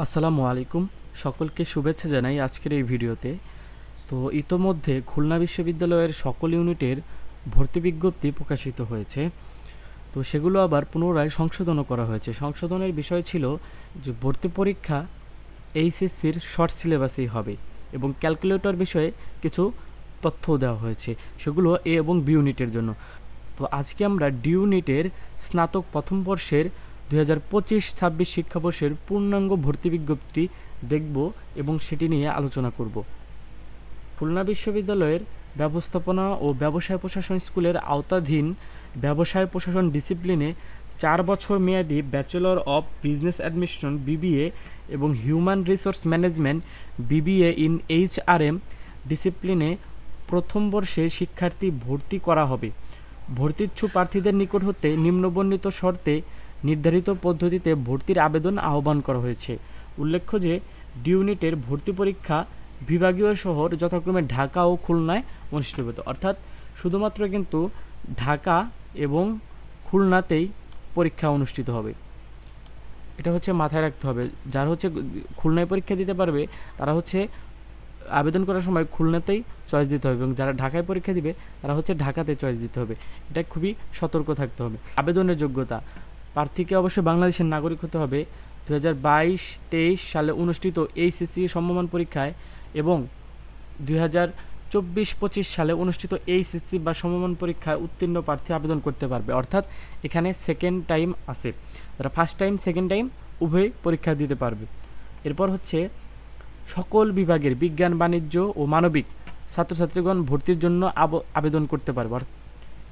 আসসালামু আলাইকুম। সকলকে শুভেচ্ছা জানাই আজকের এই ভিডিওতে। তো ইতোমধ্যে খুলনা বিশ্ববিদ্যালয়ের সকল ইউনিটের ভর্তি বিজ্ঞপ্তি প্রকাশিত হয়েছে। তো সেগুলো আবার পুনরায় সংশোধনও করা হয়েছে। সংশোধনের বিষয় ছিল যে ভর্তি পরীক্ষা এইচএসসির শর্ট সিলেবাসেই হবে এবং ক্যালকুলেটর বিষয়ে কিছু তথ্য দেওয়া হয়েছে। সেগুলো এ এবং বি ইউনিটের জন্য। তো আজকে আমরা ডি ইউনিটের স্নাতক প্রথম বর্ষের দুই হাজার পঁচিশ, ছাব্বিশ শিক্ষাবর্ষের পূর্ণাঙ্গ ভর্তি বিজ্ঞপ্তি দেখব এবং সেটি নিয়ে আলোচনা করব। খুলনা বিশ্ববিদ্যালয়ের ব্যবস্থাপনা ও ব্যবসায় প্রশাসন স্কুলের আওতাধীন ব্যবসায় প্রশাসন ডিসিপ্লিনে চার বছর মেয়াদী bachelor of business administration, BBA, এবং human resource management, BBA in HRM ডিসিপ্লিনে প্রথম বর্ষে শিক্ষার্থী ভর্তি করা হবে। ভর্তিচ্ছু প্রার্থীদের নিকট হতে নিম্নবর্ণিত শর্তে নির্ধারিত পদ্ধতিতে ভর্তির আবেদন আহ্বান করা হয়েছে। উল্লেখ্য যে, ডিউনিটের ভর্তি পরীক্ষা বিভাগীয় শহর যথাক্রমে ঢাকা ও খুলনায় অনুষ্ঠিত হতো অর্থাৎ শুধুমাত্র কিন্তু ঢাকা এবং খুলনাতেই পরীক্ষা অনুষ্ঠিত হবে। এটা হচ্ছে মাথায় রাখতে হবে। যারা হচ্ছে খুলনায় পরীক্ষা দিতে পারবে, তারা হচ্ছে আবেদন করার সময় খুলনাতেই চয়েস দিতে হবে এবং যারা ঢাকায় পরীক্ষা দিবে, তারা হচ্ছে ঢাকাতে চয়েস দিতে হবে। এটা খুবই সতর্ক থাকতে হবে। আবেদনের যোগ্যতা। প্রার্থীকে অবশ্যই বাংলাদেশের নাগরিক হতে হবে। দু হাজার বাইশ, তেইশ সালে অনুষ্ঠিত এইচএসসি সমমান পরীক্ষায় এবং দুই হাজার চব্বিশ, পঁচিশ সালে অনুষ্ঠিত এইচএসসি বা সমমান পরীক্ষায় উত্তীর্ণ প্রার্থী আবেদন করতে পারবে। অর্থাৎ এখানে সেকেন্ড টাইম আছে। যারা ফার্স্ট টাইম সেকেন্ড টাইম উভয় পরীক্ষা দিতে পারবে। এরপর হচ্ছে সকল বিভাগের বিজ্ঞান, বাণিজ্য ও মানবিক ছাত্রছাত্রীগণ ভর্তির জন্য আব- আবেদন করতে পারবে।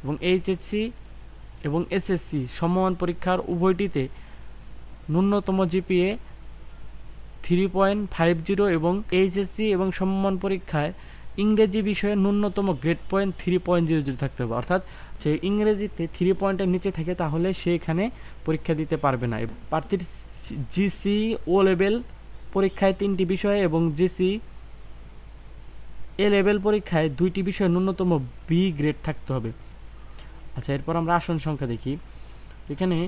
এবং এইচএসসি এবং এসএসসি সমমান পরীক্ষার উভয়টিতে ন্যূনতম GPA three point five zero এবং এইচএসসি এবং সমমান পরীক্ষায় ইংরেজি বিষয়ে ন্যূনতম grade point three point zero zero থাকতে হবে। অর্থাৎ সে ইংরেজিতে থ্রি পয়েন্টের নিচে থাকে তাহলে সে এখানে পরীক্ষা দিতে পারবে না। প্রার্থীর জিসি ও লেভেল পরীক্ষায় তিনটি বিষয়ে এবং জিসি এ লেভেল পরীক্ষায় দুইটি বিষয়ে ন্যূনতম বি গ্রেড থাকতে হবে। আচ্ছা এরপর আমরা আসন সংখ্যা দেখি। এখানে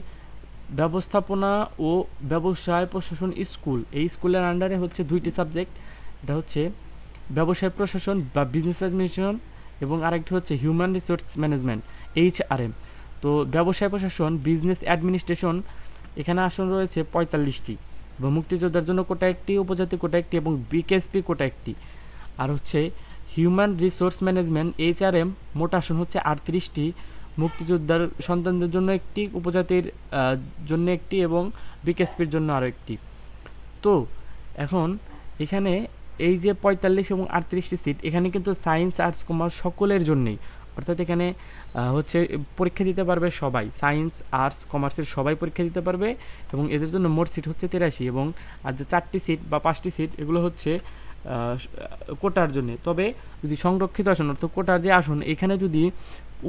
ব্যবস্থাপনা ও ব্যবসায় প্রশাসন স্কুল। এই স্কুলের আন্ডারে হচ্ছে দুইটি সাবজেক্ট এটা হচ্ছে ব্যবসায় প্রশাসন বা বিজনেস অ্যাডমিনিস্ট্রেশন এবং আরেকটি হচ্ছে human resource management H R M তো ব্যবসায় প্রশাসন বিজনেস অ্যাডমিনিস্ট্রেশন এখানে আসন রয়েছে পঁয়তাল্লিশটি। এবং মুক্তিযোদ্ধার জন্য কোটা একটি, উপজাতি কোটা একটি এবং বিকেএসপি কোটা একটি। আর হচ্ছে human resource management H R M মোট আসন হচ্ছে আটত্রিশটি। মুক্তিযোদ্ধার সন্তানদের জন্য একটি, উপজাতির জন্য একটি এবং বিকেএসপির জন্য আরও একটি। তো, এখন এখানে এই যে পঁয়তাল্লিশ এবং আটত্রিশটি সিট, এখানে কিন্তু সায়েন্স, আর্টস, কমার্স সকলের জন্যেই। অর্থাৎ এখানে হচ্ছে পরীক্ষা দিতে পারবে সবাই। সায়েন্স, আর্টস, কমার্সের সবাই পরীক্ষা দিতে পারবে এবং এদের জন্য মোট সিট হচ্ছে তেরাশি এবং আর যে চারটি সিট বা পাঁচটি সিট, এগুলো হচ্ছে কোটার জন্য। তবে যদি সংরক্ষিত আসন, অর্থাৎ কোটার যে আসন, এখানে যদি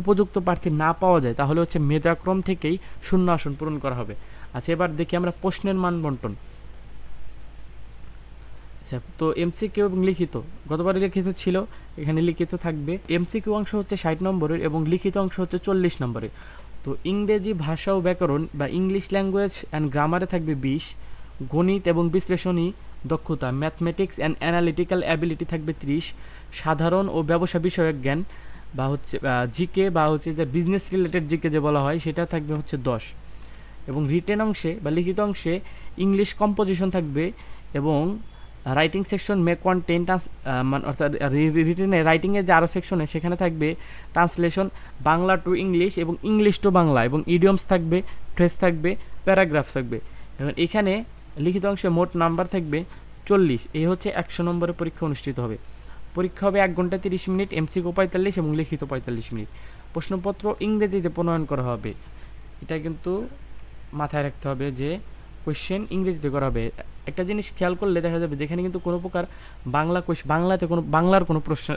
উপযুক্ত প্রার্থী না পাওয়া যায়, তাহলে হচ্ছে মেধাক্রম থেকেই শূন্য আসন পূরণ করা হবে। আচ্ছা এবার দেখি আমরা প্রশ্নের মান বন্টন। আচ্ছা তো এমসিকিউ এবং লিখিত। গতবারে লিখিত ছিল, এখানে লিখিত থাকবে। এমসি এমসিকিউ অংশ হচ্ছে ষাট নম্বরের এবং লিখিত অংশ হচ্ছে চল্লিশ নম্বরের। তো ইংরেজি ভাষা ও ব্যাকরণ বা ইংলিশ ল্যাঙ্গুয়েজ অ্যান্ড গ্রামারে থাকবে বিশ, গণিত এবং বিশ্লেষণী দক্ষতা ম্যাথমেটিক্স অ্যান্ড অ্যানালিটিক্যাল অ্যাবিলিটি থাকবে ত্রিশ। সাধারণ ও ব্যবসা বিষয়ক জ্ঞান বা হচ্ছে জিকে বা হচ্ছে যে বিজনেস রিলেটেড জিকে যে বলা হয়, সেটা থাকবে হচ্ছে দশ। এবং রিটেন অংশে বা লিখিত অংশে ইংলিশ কম্পোজিশন থাকবে এবং রাইটিং সেকশন মে কন্টেন্ট অর্থাৎ রিটেনে রাইটিংয়ের যে আরও সেকশনে সেখানে থাকবে ট্রান্সলেশন বাংলা টু ইংলিশ এবং ইংলিশ টু বাংলা এবং ইডিয়মস থাকবে ফ্রেস থাকবে প্যারাগ্রাফ থাকবে। এবং এখানে লিখিত অংশে মোট নাম্বার থাকবে চল্লিশ। এই হচ্ছে একশো নম্বরের পরীক্ষা অনুষ্ঠিত হবে। পরীক্ষা হবে এক ঘণ্টা তিরিশ মিনিট, এমসিকিউ পঁয়তাল্লিশ এবং লিখিত পঁয়তাল্লিশ মিনিট। প্রশ্নপত্র ইংরেজিতে প্রণয়ন করা হবে। এটা কিন্তু মাথায় রাখতে হবে যে কোয়েশ্চেন ইংরেজিতে করা হবে। একটা জিনিস খেয়াল করলে দেখা যাবে যেখানে কিন্তু কোনো প্রকার বাংলা কোয়েশ্চেন বাংলাতে কোনো, বাংলার কোনো প্রশ্ন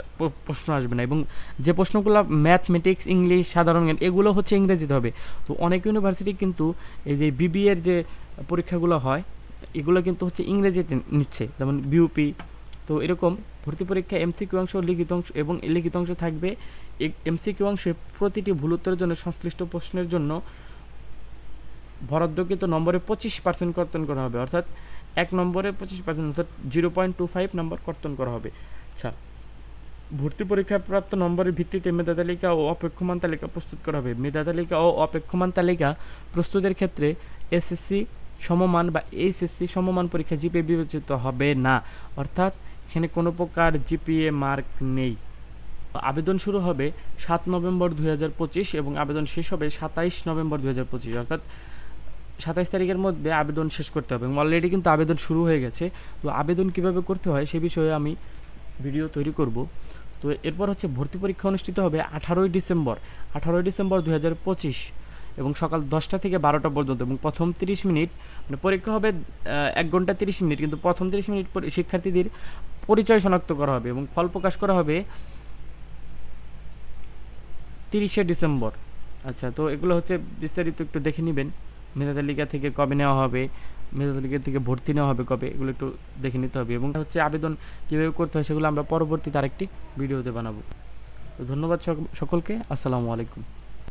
প্রশ্ন আসবে না এবং যে প্রশ্নগুলো ম্যাথমেটিক্স ইংলিশ সাধারণ জ্ঞান, এগুলো হচ্ছে ইংরেজিতে হবে। তো অনেক ইউনিভার্সিটি কিন্তু এই যে বিবিএর যে পরীক্ষাগুলো হয় এগুলো কিন্তু হচ্ছে ইংরেজিতে নিচ্ছে, যেমন বিউপি তো এরকম ভর্তি পরীক্ষা এমসিকিউ অংশ, লিখিত অংশ এবং লিখিত অংশ থাকবে। এমসিকিউ অংশে প্রতিটি ভুল উত্তরের জন্য, সংশ্লিষ্ট প্রশ্নের জন্য বরাদ্দকৃত নম্বরে পঁচিশ পার্সেন্ট কর্তন করা হবে। অর্থাৎ এক নম্বরে পঁচিশ পার্সেন্ট অর্থাৎ জিরো পয়েন্ট টু ফাইভ নম্বর কর্তন করা হবে। আচ্ছা ভর্তি পরীক্ষায় প্রাপ্ত নম্বরের ভিত্তিতে মেধা তালিকা ও অপেক্ষমান তালিকা প্রস্তুত করা হবে। মেধা তালিকা ও অপেক্ষমান তালিকা প্রস্তুতের ক্ষেত্রে এসএসসি সমমান বা এইচএসসি সমমান পরীক্ষা জিপিএ বিবেচিত হবে না। অর্থাৎ এখানে কোনো প্রকার জিপিএ মার্ক নেই। আবেদন শুরু হবে সাত নভেম্বর দু হাজার পঁচিশ এবং আবেদন শেষ হবে সাতাইশ নভেম্বর দুই হাজার পঁচিশ। অর্থাৎ সাতাইশ তারিখের মধ্যে আবেদন শেষ করতে হবে এবং অলরেডি কিন্তু আবেদন শুরু হয়ে গেছে। তো আবেদন কীভাবে করতে হয় সে বিষয়ে আমি ভিডিও তৈরি করব। তো এরপর হচ্ছে ভর্তি পরীক্ষা অনুষ্ঠিত হবে আঠারোই ডিসেম্বর। আঠারোই ডিসেম্বর দু হাজার পঁচিশ। এবং সকাল দশটা থেকে বারোটা পর্যন্ত এবং প্রথম তিরিশ মিনিট মানে পরীক্ষা হবে এক ঘণ্টা তিরিশ মিনিট, কিন্তু প্রথম তিরিশ মিনিট শিক্ষার্থীদের পরিচয় শনাক্ত করা হবে এবং ফল প্রকাশ করা হবে তিরিশে ডিসেম্বর। আচ্ছা তো এগুলো হচ্ছে বিস্তারিত একটু দেখে নেবেন। মেধা তালিকা থেকে কবে নেওয়া হবে, মেধা তালিকা থেকে ভর্তি নেওয়া হবে কবে, এগুলো একটু দেখে নিতে হবে এবং হচ্ছে আবেদন কীভাবে করতে হয় সেগুলো আমরা পরবর্তীতে আরেকটি ভিডিওতে বানাবো। তো ধন্যবাদ সক- সকলকে, আসসালামু আলাইকুম।